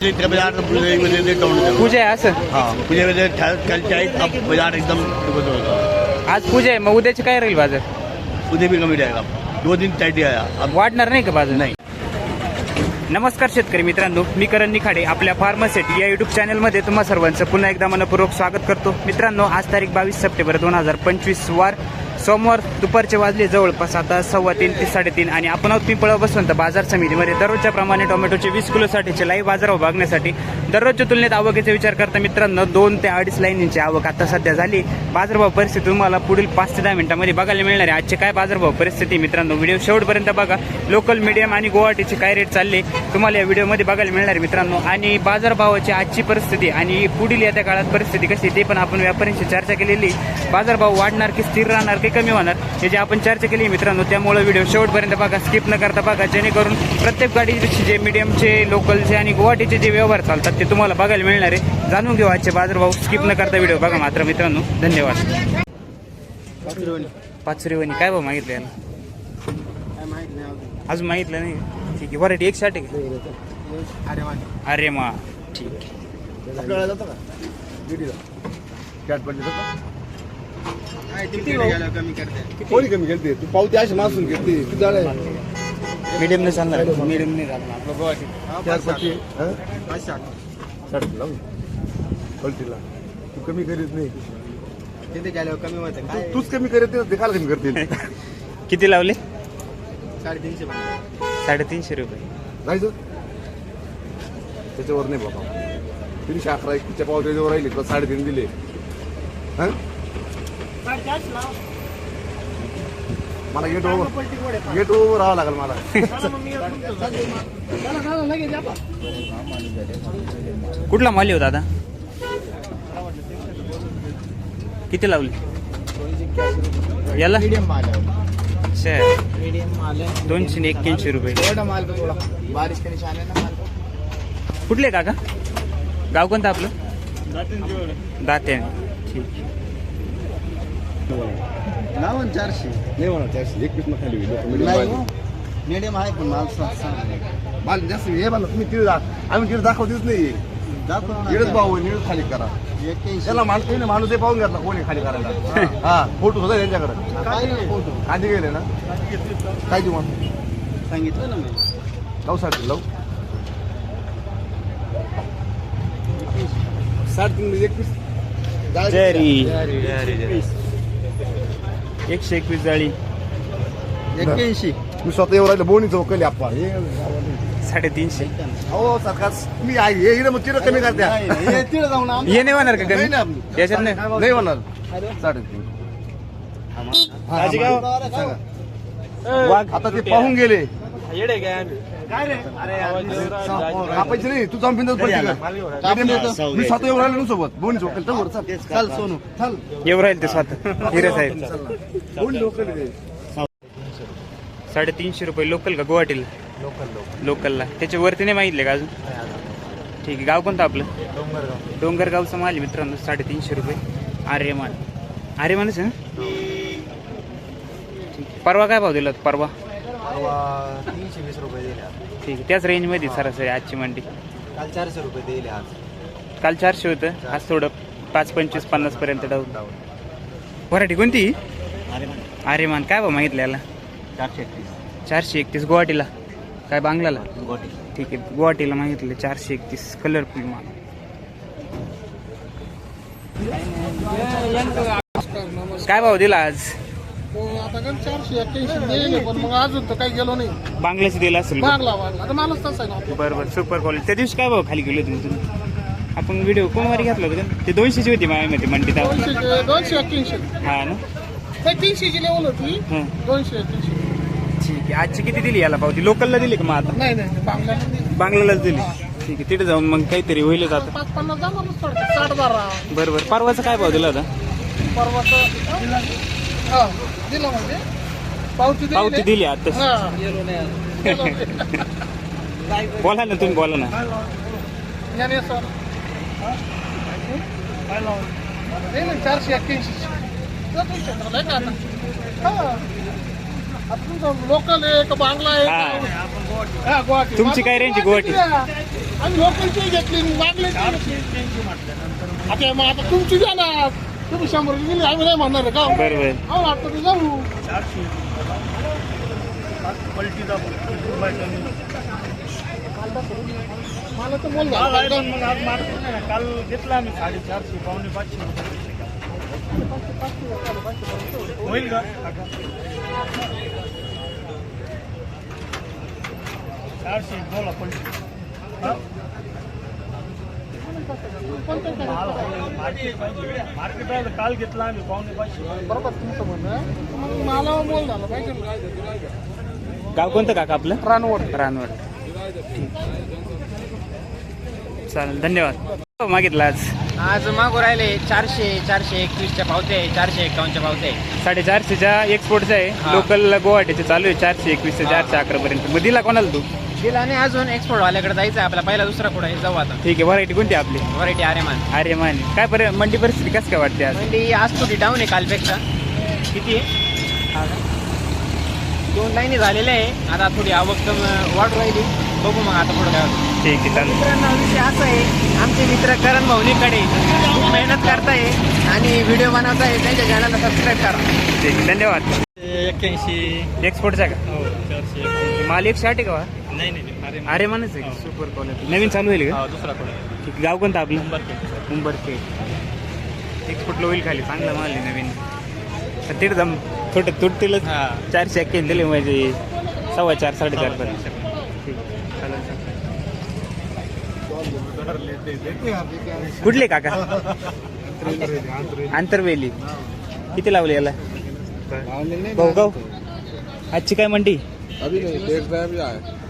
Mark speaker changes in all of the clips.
Speaker 1: पूजेमध्ये.
Speaker 2: पूजा आहे असं?
Speaker 1: हा पूजेमध्ये कालच्या आहेत अब बाजार एकदम डुबत होता
Speaker 2: आज पूजा आहे मग उद्याची काय राहील बाजार?
Speaker 1: उद्या भी कमी दो दिन आया अब
Speaker 2: वाढणार नाही का बाजार?
Speaker 1: नाही.
Speaker 2: नमस्कार शेतकरी मित्रांनो मी करण निखाडे आपल्या फार्मासिटी या युट्यूब चॅनलमध्ये तुम्हा सर्वांचं पुन्हा एकदा मनपूर्वक स्वागत करतो. मित्रांनो आज तारीख बावीस सप्टेंबर दोन हजार पंचवीस वार सोमवार दुपारचे वाजले जवळपास आता सव्वा तीन ते साडेतीन आणि आपण आहोत पिंपळा बसवंत बाजार समितीमध्ये. दररोजच्या प्रमाणे टोमॅटोचे वीस किलोसाठीचे लाईव्ह बाजारभाव बघण्यासाठी दररोजच्या तुलनेत आवकेचा विचार करता मित्रांनो दोन ते अडीच लाईनींची आवक आता सध्या झाली. बाजारभाव परिस्थिती तुम्हाला पुढील पाच ते दहा मिनिटांमध्ये बघायला मिळणार आहे. आजचे काय बाजारभाव परिस्थिती मित्रांनो व्हिडिओ शेवटपर्यंत बघा. लोकल मीडियम आणि गुवाहाटीचे काय रेट चालले तुम्हाला या व्हिडिओमध्ये बघायला मिळणार आहे मित्रांनो. आणि बाजारभावाची आजची परिस्थिती आणि पुढील येत्या काळात परिस्थिती कशी आहे ते पण आपण व्यापाऱ्यांशी चर्चा केलेली बाजारभाव वाढणार की स्थिर राहणार की कमी होणार. जे आपण चर्चा केली आहे मित्रांनो त्यामुळे व्हिडिओ शेवटपर्यंत बघा स्किप न करता बघा जेणेकरून प्रत्येक गाडीचे जे मीडियमचे लोकलचे आणि गुवाहाटीचे जे व्यवहार चालतात ते तुम्हाला बघायला मिळणार आहे. जाणून घेऊ आजचे बाजारभाव. स्किप न करता व्हिडिओ बघा मात्र मित्रांनो. धन्यवाद. पाचरीवणी काय भाऊ मागितलं याला अजून मागितलं नाही. ठीक आहे. व्हरायटी एक साठी अरे मा ठीक आहे.
Speaker 3: कोणी कमी घेते तू पावती अशी मासून घेते. तू झालं
Speaker 2: मीडियम नाही चालणार मीडियम नाही चालणार आपलं गुवाहाटी.
Speaker 3: चार पट्टी साठ. लावून पलटीला तू कमी करीत नाही.
Speaker 4: तिथे गेल्यावर कमी होतं? काय?
Speaker 3: तू- तूच कमी करत नाही, ते काल कमी करतील.
Speaker 2: किती लावले?
Speaker 4: साडेतीनशे
Speaker 2: साडेतीनशे रुपये.
Speaker 3: जायचं त्याच्यावर नाही बाबा. तीनशे अकरा एकच्या पावत्याच्यावर राहिले तुला साडेतीन दिले. हा? मला गेट ओव्हर गेट ओव्हर राहावं लागेल मला.
Speaker 2: कुठला माली होता दादा? किती लावले? याला?
Speaker 4: मीडियम माल आहे.
Speaker 2: अच्छा.
Speaker 4: मीडियम माल आहे.
Speaker 2: दोनशे एक्क्याऐंशी रुपये. कुठले काका? गाव कोणतं आपलं? दाते ठीक.
Speaker 4: लावून चारशे
Speaker 3: नाही म्हणा त्याशी एक पीस मग खाली होईल.
Speaker 4: नाही मीडियम आहे पण माल.
Speaker 3: माल- जास्त हे मला तुम्ही तिथे जा. आम्ही तिथे दाखवतेच नाही.
Speaker 4: दाखव ना.
Speaker 3: इकडेच भाऊ निळच खाली करा.
Speaker 4: एक्क्याऐंशी.
Speaker 3: त्याला माणूस नाही. माणूस हे पाहून घेतला. कोणी खाली करायला? हा. फोटो होता त्यांच्याकडे.
Speaker 4: काय नाही फोटो.
Speaker 3: आधी गेले ना? काय देऊ मग
Speaker 4: सांगितलं ना मी.
Speaker 3: लावू साठी लावू. साडेतीन एक पीस
Speaker 2: जरी एकशे एकवीस जाळी.
Speaker 4: एक्क्याऐंशी.
Speaker 3: मी स्वतः येऊ राहिले बोनी चौकली आप्पा हे
Speaker 2: साडेतीनशे.
Speaker 3: हो सरकार मी आहे. हे इकडे मग तिकडे कमी
Speaker 4: हे तिकडे जाऊन
Speaker 2: हे नाही होणार का
Speaker 3: नाही ना.
Speaker 2: कमी त्याच्यात नाही
Speaker 3: नाही होणार. साडेतीन. हा, सांगा. आता ते पाहून गेले. कापायचे नाही तू जाऊन बिंदू मी स्वतः येऊ राहिलो सोबत. बोनी चौकली चल. बरं, चल
Speaker 4: सोनू.
Speaker 3: चल.
Speaker 2: येऊ राहील ते स्वतः हिरे साहेब.
Speaker 3: बोनी लोकल
Speaker 2: साडेतीनशे रुपये लोकल का गुवाहाटीला? लोकलला. त्याच्या वरती नाही मागितले का अजून? ठीक आहे गाव कोणतं आपलं? डोंगरगावचं माल आहे मित्रांनो साडेतीनशे रुपये. आर्यमान. आर्यमानच आहे ना? ठीक आहे. परवा काय भाव दिला होता? परवा
Speaker 4: तीनशे वीस रुपये दिले आज.
Speaker 2: ठीक आहे. त्याच रेंजमध्ये सरासरी आजची मंडी.
Speaker 4: काल चारशे रुपये दिले आज.
Speaker 2: काल चारशे होतं. आज थोडं पाच पंचवीस पन्नास पर्यंत डाऊन वराठी कोणती? आर्यमान. काय भाव मागितलं याला
Speaker 4: चारशे एकतीस.
Speaker 2: चारशे एकतीस. गुवाहाटीला? काय बांगलाला? ठीक आहे. गुवाहाटीला मागितलं चारशे एकतीस. कलरफुल माल. काय भाव दिला आज?
Speaker 5: आता चारशे एक्क्याऐंशी देईल पण मग अजून तर काही गेलो नाही.
Speaker 2: बांगलाच दिला असेल
Speaker 5: आता माणूस तसा आहे ना आपला.
Speaker 2: बरं बरं सुपर क्वालिटी त्या दिवशी काय भाव खाली गेले तुम्ही तुम्ही? आपण व्हिडिओ कोणवारी घेतला होता का? ते दोनशेची होती माझ्यामध्ये मंडीत
Speaker 5: दोनशे दोनशे एक्क्याऐंशी.
Speaker 2: हा ना?
Speaker 5: तीनशेची लेवल होती.
Speaker 2: हं.
Speaker 5: दोनशे एक्क्याऐंशी.
Speaker 2: ठीक आहे. आजची किती दिली याला पावती? लोकलला दिली का मग आता?
Speaker 5: नाही नाही नाही, बांगला
Speaker 2: बांगलालाच दिली. ठीक आहे तिथे जाऊन मग काहीतरी होईलच आता.
Speaker 5: पाच पन्नास जाणारच पडते साठ बारा.
Speaker 2: बरं बरं. परवाचा काय भाव दिला होता?
Speaker 5: परवाच हा. दिला म्हणजे पावती दिली
Speaker 2: पावती? दिली आता
Speaker 5: हा.
Speaker 2: बोला ना तुम्ही बोला ना
Speaker 5: याने सर हा? नाही नाही चारशे एक्क्याऐंशी क्षेत्राला आहे का आता हा आता लोकल आहे का बांगला आहे
Speaker 2: हा.
Speaker 5: का- हा, गुवाहाटी
Speaker 2: तुमची काय रेंज आहे गुवाहाटी?
Speaker 5: आणि लोकांची घेतली मागले आता मग आता तुमची द्या ना तुम्ही शंभर दिली आम्ही नाही म्हणणार का
Speaker 2: बरोबर
Speaker 5: हो वाटतं ते जाऊ. मला तर बोल
Speaker 1: काल घेतला आम्ही साडेचारशे पावणे पाचशे होईल का? चारशे बोला पण मार्केट काल घेतला आम्ही पावणे पाचशे.
Speaker 5: बरोबर तुमचं म्हणणं आहे. मग मला मोल झालं पाहिजे ना, काय ते, काय ते.
Speaker 2: गाव कोणतं काका आपलं?
Speaker 5: रानवड.
Speaker 2: रानवड. चालेल धन्यवाद. हो, मागितलं आज.
Speaker 4: आज मागू राहिले चारशे चारशे एकवीसच्या पावते चारशे एकावन्नच्या पावते.
Speaker 2: साडेचारशेच्या एक्सपोर्टचा आहे. लोकल गुवाहाटीचे चालू आहे चारशे एकवीस ते चारशे अकरा पर्यंत मग दिला कोणाला तू?
Speaker 4: दिला आणि अजून एक्सपोर्ट वाल्याकडे जायचं आहे आपला पहिला दुसरा कुठं आहे? जाऊ आता.
Speaker 2: ठीक आहे व्हरायटी कोणती आहे आपली?
Speaker 4: व्हरायटी आर्यमान
Speaker 2: अरे मान काय बरं मंडी परिस्थिती कसं काय वाटते आज?
Speaker 4: मंडी आज थोडी डाऊन आहे कालपेक्षा. किती? आहे दोन लाईनी झालेल्या आहे. आता थोडी आवक कम वाढ राहिली. बघू मग आता पुढं काय होतं.
Speaker 2: ठीक आहे चालेल.
Speaker 4: मित्रांनो विषय असा आहे. आमचे मित्र करण भाऊनीकडे खूप मेहनत करताय आणि व्हिडिओ बनवताय. त्यांच्या चॅनलला सबस्क्राईब करा.
Speaker 2: ठीक आहे धन्यवाद.
Speaker 1: एक्क्याऐंशी
Speaker 2: एक्सपोर्टचा का?
Speaker 1: हो चारशे.
Speaker 2: माल एकशे आठ आहे का वा?
Speaker 1: नाही नाही अरे
Speaker 2: अरे मानच आहे सुपर क्वालिटी नवीन चालू होईल का?
Speaker 1: हा दुसरा कोण
Speaker 2: ठीक. गाव कोणतं आपलं? उंबरके एक्सपोर्टला होईल खाली. चांगला माल आहे नवीन. तर तिथं जम थोडं तुटतीलच
Speaker 1: हा.
Speaker 2: चारशे एक्क्याऐंशी दिले म्हणजे सव्वा चार साडेचार पर्यंत. ठीक. चालेल चालेल. कुठले काका? आंतरवेली. किती लावले याला? भाऊ गाव आजची काय मंडी?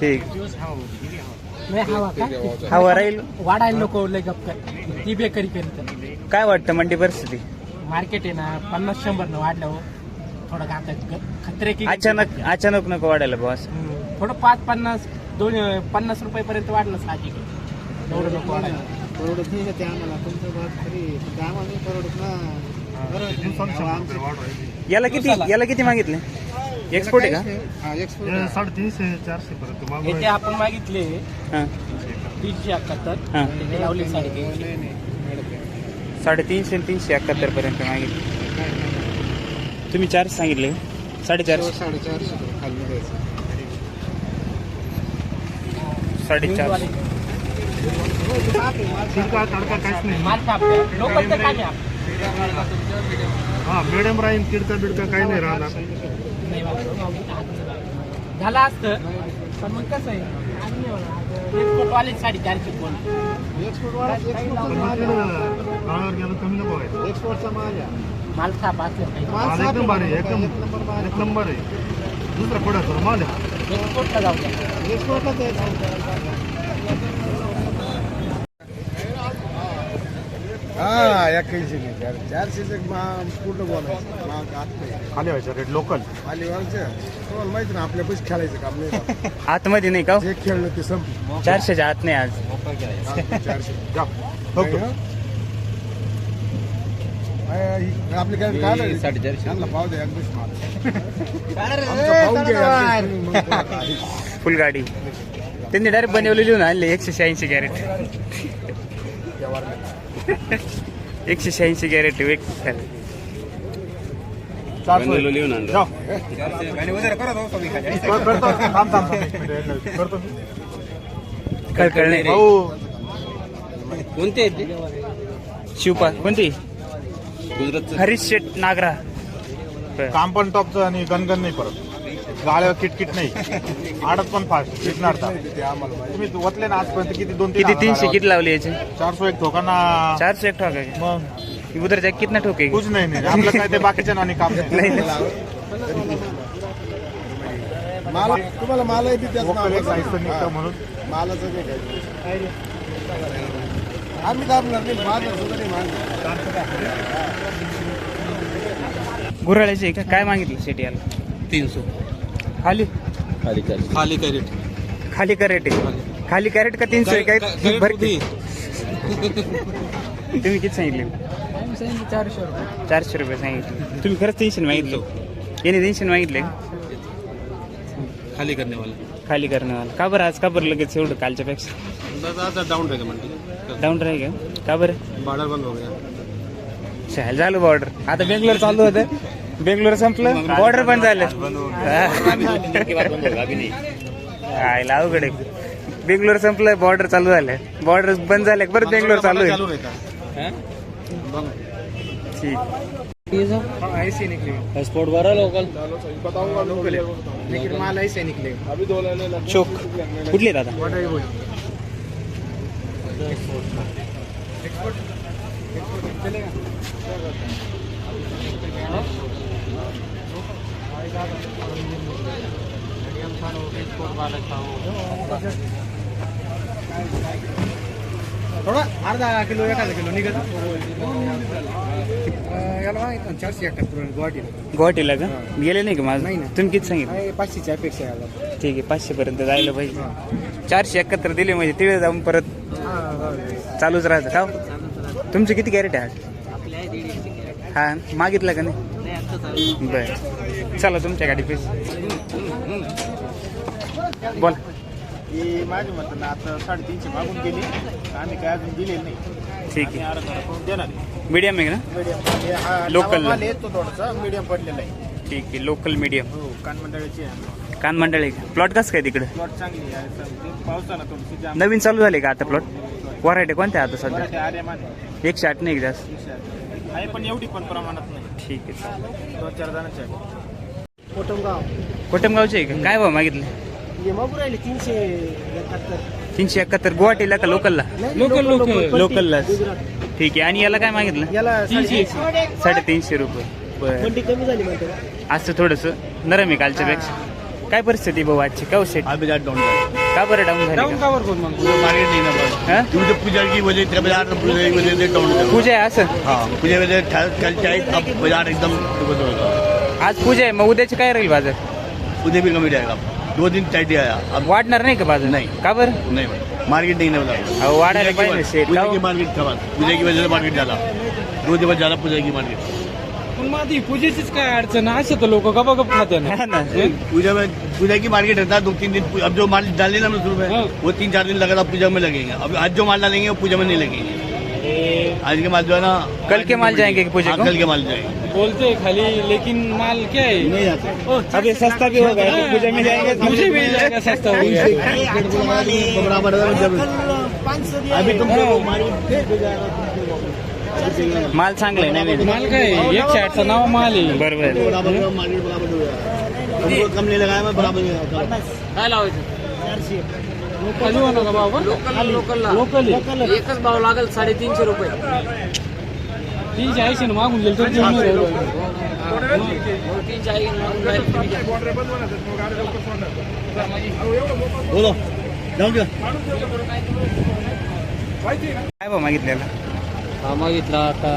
Speaker 2: ठीक। हवा राहील
Speaker 6: वाढायला नको लय गप काय ती बेकरी करीत
Speaker 2: काय वाटतं मंडी परिस्थिती?
Speaker 6: मार्केट आहे ना पन्नास शंभर न वाढल्यावर थोडं आता खतरे की
Speaker 2: अचानक अचानक नको वाढायला बॉस
Speaker 6: हम्म. थोडं पाच पन्नास दोन पन्नास रुपयापर्यंत वाढलं साहजिक आहे. एवढं नको वाढायला.
Speaker 4: परवडत नाही ते आम्हाला? तुमचं बात खरी पण आम्हाला नाही. परवडत ना
Speaker 2: याला किती याला किती मागितले? एक्सपोर्ट आहे का?
Speaker 1: साडेतीनशे चारशे पर्यंत
Speaker 6: हे आपण मागितले
Speaker 2: हां.
Speaker 6: तीनशे एकाहत्तर
Speaker 2: हां.
Speaker 6: लावले साडेतीनशे.
Speaker 2: साडेतीनशे आणि तीनशे एकाहत्तर पर्यंत मागितले. तुम्ही चारशे सांगितले साडेचारशे.
Speaker 4: साडेचारशे खाली द्यायचं
Speaker 2: साडेचारशे.
Speaker 1: तडका तडका काहीच नाही.
Speaker 6: माल
Speaker 1: हा मॅडम राहील तिडका बिडका काही नाही राहणार.
Speaker 6: झालं असतं. पण मग कसं आहे. एक्सपोर्ट वाले साडेचारशे कोण?
Speaker 4: एक्सपोर्टचा माल आहे
Speaker 6: माल असलं पाहिजे.
Speaker 1: माल एकदम भारी आहे, एकदम एक नंबर आहे. दुसरा पुढे माल आहे.
Speaker 6: एक्सपोर्टला जाऊ द्या.
Speaker 4: एक्सपोर्टला
Speaker 3: हा एक्क्याऐंशी नाही चार चारशेचे पूर्ण बोलायचं. महाग आत नाही
Speaker 1: खाली व्हायचं. रेट लोकल
Speaker 3: तुम्हाला माहिती ना आपल्या पैसे खेळायचं काम नाही
Speaker 2: आतमध्ये नाही का? हो?
Speaker 3: जे खेळलं ते संपलं.
Speaker 2: चारशेच्या आत नाही आज.
Speaker 3: चारशे.
Speaker 1: जा.
Speaker 3: काय गं? काय, ही- आपली काय काय साडेचारशे. त्यांना पाव द्या एक दिवशी माल. आमचं पाहून घ्या एक दिवशी, मग पुन्हा काय.
Speaker 2: फुल गाडी त्यांनी डायरेक्ट बनवलेली लिहून आणले एकशे शहाऐंशी कॅरेट. एकशे शहाऐंशी कॅरेट एक. कोणते शिवपा कोणती? हरीश शेट नागरा.
Speaker 1: काम पण टॉपचं आणि गणगण नाही परत. गाड्यावर किटकिट नाही. आडत पण फास्ट. किटणार तुम्ही वतले ना आजपर्यंत किती दोन
Speaker 2: किती तीनशे किती लावले याचे.
Speaker 1: चारशे एक ठोकांना
Speaker 2: चारशे एक ठोका का?
Speaker 1: मग?
Speaker 2: उधर जाके कितना ठोकेगी?
Speaker 1: कुछ नाही नाही। आपलं काय ते बाकीच्या नानी काम नाही.
Speaker 3: माल तुम्हाला मालही बी त्याच.
Speaker 1: निघतं म्हणून.
Speaker 3: मालाचं नाही. काय आम्ही दाबणार नाही माझं सुद्धा नाही मानणार
Speaker 2: गुऱ्हाळ्याचे आहे का? काय मागितलं शेट याला?
Speaker 7: तीनशे.
Speaker 2: खाली?
Speaker 7: खाली कॅरेट.
Speaker 2: खाली का रेट आहे. खाली. कॅरेट का तीनशे आहे? काय? भर तुम्ही किती सांगितले?
Speaker 6: चारशे रुपये.
Speaker 2: चारशे रुपये सांगितले. तुम्ही खरंच तीनशे मागितले. याने तीनशे मागितले.
Speaker 7: खाली करने वाला
Speaker 2: खाली करण्यावाला. का बरं आज? का बरं लगेच एवढं कालच्या पेक्षा?
Speaker 7: दादा डाउन रहेगा मंडी
Speaker 2: डाऊन राहील का? का बरं?
Speaker 7: बॉर्डर बंद हो गया.
Speaker 2: शहर झालं बॉर्डर आता बेंगलोर चालू होतं. बेंगलोर संपलं. बॉर्डर पण झालं. आयला अवघड आहे. बेंगलोर संपलं बॉर्डर चालू झालं. बॉर्डर बंद झालं परत बेंगलोर चालू
Speaker 7: चालू
Speaker 2: आहे ठीक
Speaker 8: स्पोर्ट भरा लोकल
Speaker 9: लेकिन माल ऐसे निकले।
Speaker 2: चोक। कुठले दादा।
Speaker 9: थोडा अर्धा किलो एखादा किलो निघत याला माहिती चारशे एकाहत्तर गुवाहाटीला.
Speaker 2: गुवाहाटीला का? गेले नाही का माझं
Speaker 9: नाही ना.
Speaker 2: तुम्ही किती सांगितलं?
Speaker 9: काय पाचशेची अपेक्षा आहे याला.
Speaker 2: ठीक आहे पाचशे पर्यंत जायला पाहिजे. चारशे एकाहत्तर दिले म्हणजे तिथे जाऊन परत चालूच राहतं का? हो? तुमची किती कॅरेट आहे? हा मागितलं का नाही? बर. चला तुमच्या गाडी पैसे. बोल.
Speaker 9: ही माझी मतं आता साडेतीनशे मागून गेली. आम्ही काय अजून दिलेली नाही.
Speaker 2: ठीक आहे.
Speaker 9: अर्धा देणार
Speaker 2: मीडियम आहे ना
Speaker 9: मीडियम. हा
Speaker 2: Local.
Speaker 9: नवा माल
Speaker 2: ला.
Speaker 9: येतो थोडासा मीडियम पडलेला आहे.
Speaker 2: ठीक आहे लोकल मीडियम
Speaker 9: हो आहे.
Speaker 2: कान मंडळ आहे प्लॉट कसं काय तिकडे?
Speaker 9: प्लॉट चांगली आहे असं पावसाला थोडीशी जाम
Speaker 2: नवीन चालू झाले का आता प्लॉट व्हरायटी कोणत्या आता सध्या?
Speaker 9: मराठी आर्यमान आहे.
Speaker 2: एकशे आठ नाही
Speaker 9: एकशे आठ. आहे पण एवढी पण प्रमाणात नाही.
Speaker 2: ठीक आहे चालेल.
Speaker 9: दोन चार जणांचे आहे.
Speaker 10: कोटमगाव.
Speaker 2: कोटमगावचे आहे का? काय भाव मागितले?
Speaker 10: हे मग राहिले तीनशे एकाहत्तर.
Speaker 2: तीनशे एकाहत्तर गुवाहाटीला का लोकलला
Speaker 8: लोकल लोकल
Speaker 2: लोकलला ठीक आहे. आणि याला काय मागितलं?
Speaker 10: याला
Speaker 8: तीनशे.
Speaker 2: साडेतीनशे रुपये. बरं.
Speaker 10: मंडी कमी झाली म्हणते
Speaker 2: असं थोडंसं. नरम आहे कालच्या पेक्षा काय परिस्थिती भाऊ आजची? का
Speaker 7: अभी डाउन है
Speaker 2: का बरं डाऊन झाली?
Speaker 8: डाऊन
Speaker 2: का?
Speaker 8: कावर कोण मग?
Speaker 7: मार्केट नहीं ना बस.
Speaker 2: हा?
Speaker 7: क्योंकि पूजा की वजह से बाजार पूजा की वजह से डाउन
Speaker 2: पूजा आहे असं?
Speaker 7: हाँ पूजा की वजह से कल चाहे अब बाजार एकदम होगा
Speaker 2: आज पूजा आहे मग उद्याचे काय राहील बाजार?
Speaker 7: उधर भी कमी जाएगा दो दिन टाइट आया अब
Speaker 2: वाढणार नाही का बाजार?
Speaker 7: नाही.
Speaker 2: का बरं?
Speaker 7: नहीं भाई मार्केट नहीं ना पूजा की मार्केट खबर पूजा की वजह से मार्केट दिवस पूजा की मार्केट।
Speaker 8: पण माझी पूजेचीच काय अडचण आहे? असे तर लोक गप गप खाते ना।
Speaker 2: हा ना।
Speaker 7: पूजा में पूजा की मार्केट रहता है दो तीन दिन अब जो माल डालने ना शुरू में
Speaker 8: हाँ।
Speaker 7: वो तीन चार दिन लगातार पूजा में लगेंगे। अब आज जो माल डालेंगे वो पूजा में नहीं लगेंगे। आज के माल जो है ना
Speaker 2: कल के माल जाएंगे कि पूजा
Speaker 7: हाँ,
Speaker 2: को?
Speaker 7: कल के माल जाएंगे।
Speaker 8: बोलते खाली लेकिन माल क्या है?
Speaker 7: नहीं जाते।
Speaker 2: अभी सस्ता भी होगा तो पूजा में जाएंगे
Speaker 8: मुझे मिल जाएगा सस्ता हो गया।
Speaker 7: बराबर है। अभी तुमको
Speaker 2: माल चांगला आहे नवीन
Speaker 8: माल काय? एकशे आठचा नाव माल आहे
Speaker 2: बरोबर।
Speaker 7: कम नहीं लगाया मैं बराबर नहीं लगाता।
Speaker 8: काय लावायचं? खाली होणार का बाबा लोकल. लोकल.
Speaker 11: एकच भाव लागेल साडेतीनशे रुपये.
Speaker 8: तीनशे ऐंशी ना मागून गेलं तर देऊन नाही राहिलं.
Speaker 11: तीनशे आहे म्हणून direct तुम्ही घ्या.
Speaker 7: बोलो. जाऊ द्या
Speaker 2: काय भाव मागितलेला?
Speaker 8: हा मागितला आता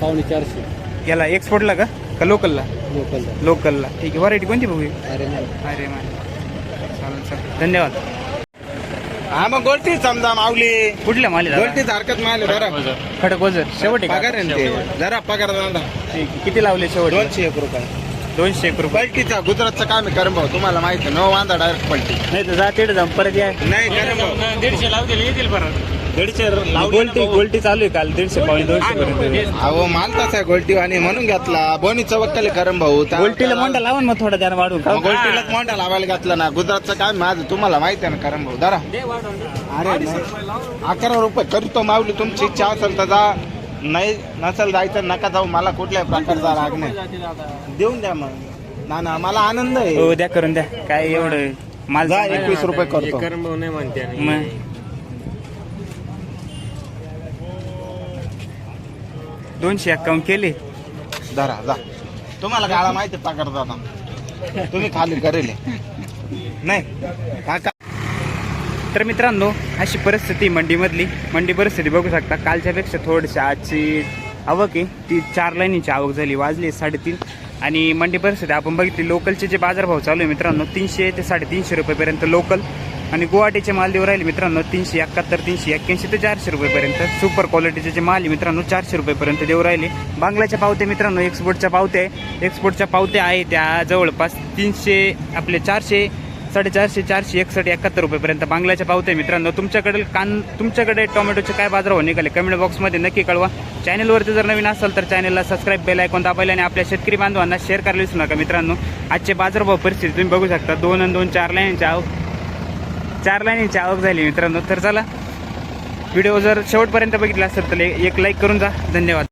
Speaker 8: पावणे चारशे.
Speaker 2: याला एक्सपोर्टला का? का लोकलला?
Speaker 8: लोकल
Speaker 2: लोकलला. ठीक आहे. व्हरायटी कोणती बघू
Speaker 8: अरे नाही.
Speaker 2: अरे चालेल चालेल. धन्यवाद.
Speaker 9: हा मग गोलटी समजा माऊली.
Speaker 2: कुठल्या माल?
Speaker 9: गोलटीच हरकत माल जरा
Speaker 2: खडक वजर शेवट आहे का?
Speaker 9: पगार आहे ना ते. जरा पगार दादा
Speaker 2: ठीक आहे. किती लावले शेवट?
Speaker 9: दोनशे एक रुपये.
Speaker 2: दोनशे एक रुपये.
Speaker 9: पलटीचा गुजरातचं काम आहे करम भाऊ तुम्हाला माहिती आहे, न वांदा डायरेक्ट पलटी.
Speaker 2: नाही तर जा तिथे जाऊन परत या.
Speaker 9: नाही करम भाऊ
Speaker 8: दीडशे लावतील येतील परत.
Speaker 2: दीडशे गोल्टी गोल्टी चालू आहे काल दीडशे पावणे दोनशे पर्यंत.
Speaker 9: अहो माल तसा आहे गोलटी आणि म्हणून घेतला. बोनी चवक्कल करम भाऊ. त्या-
Speaker 2: गोल्टीला मोंडा लावा ना मग थोडा त्यानं वाढून.
Speaker 9: मग गोलटीलाच मोठा लावायला घातला ना. गुजरातचं काम माझं तुम्हाला माहिती आहे ना करम भाऊ? जरा अरे नाही. अकरा रुपये करतो माऊली. तुमची इच्छा असेल तर जा. नाही नसेल जायचं नका जाऊ. मला कुठल्याही प्रकारचा राग नाही. देऊन द्या मग. ना ना मला आनंद आहे.
Speaker 2: हो द्या करून द्या. काय एवढं? माल
Speaker 9: जा
Speaker 2: चांगला आहे.
Speaker 9: एकवीस रुपये करतो.
Speaker 2: मग? दोनशे अकाउंट केले.
Speaker 9: धरा जा. तुम्हाला गाळा माहिती पगार जाता तुम्ही खाली करेल. नाही. काका
Speaker 2: तर मित्रांनो अशी परिस्थिती मंडीमधली. मंडी परिस्थिती बघू शकता. कालच्यापेक्षा थोडीशी आजची आवक आहे. ती चार लाईनीची आवक झाली. वाजली साडेतीन. आणि मंडी परिस्थिती आपण बघितली. लोकलचे जे बाजारभाव चालू आहे मित्रांनो तीनशे ते साडेतीनशे रुपयेपर्यंत लोकल. आणि गुवाहाटीचे माल देऊ राहिले मित्रांनो तीनशे एकाहत्तर तीनशे एक्क्याऐंशी ते चारशे रुपयेपर्यंत. सुपर क्वालिटीचे जे माल आहे मित्रांनो चारशे रुपयेपर्यंत देऊ राहिले. बांगलाच्या पावते मित्रांनो एक्सपोर्टच्या पावत्या आहे एक्सपोर्टच्या पावत्या आहे त्या जवळपास तीनशे आपले चारशे साडेचारशे चारशे एकसष्ट एकाहत्तर रुपयेपर्यंत बांगल्याच्या पावते मित्रांनो. तुमच्याकडे कान तुमच्याकडे टोमॅटोचे काय बाजारभाव निघाले? कमेंट बॉक्समध्ये नक्की कळवा. चॅनलवरती जर नवीन असाल तर चॅनलला सबस्क्राईब बेल ऐकून दाबायला आणि आपल्या शेतकरी बांधवांना शेअर करायला विसरू नका मित्रांनो. आजचे बाजारभाव परिस्थिती तुम्ही बघू शकता. दोन आणि दोन चार लाईनच्या चार लाईनीची आवक झाली मित्रांनो. तर चला व्हिडिओ जर शेवटपर्यंत बघितला असेल तर एक लाईक करून जा. धन्यवाद.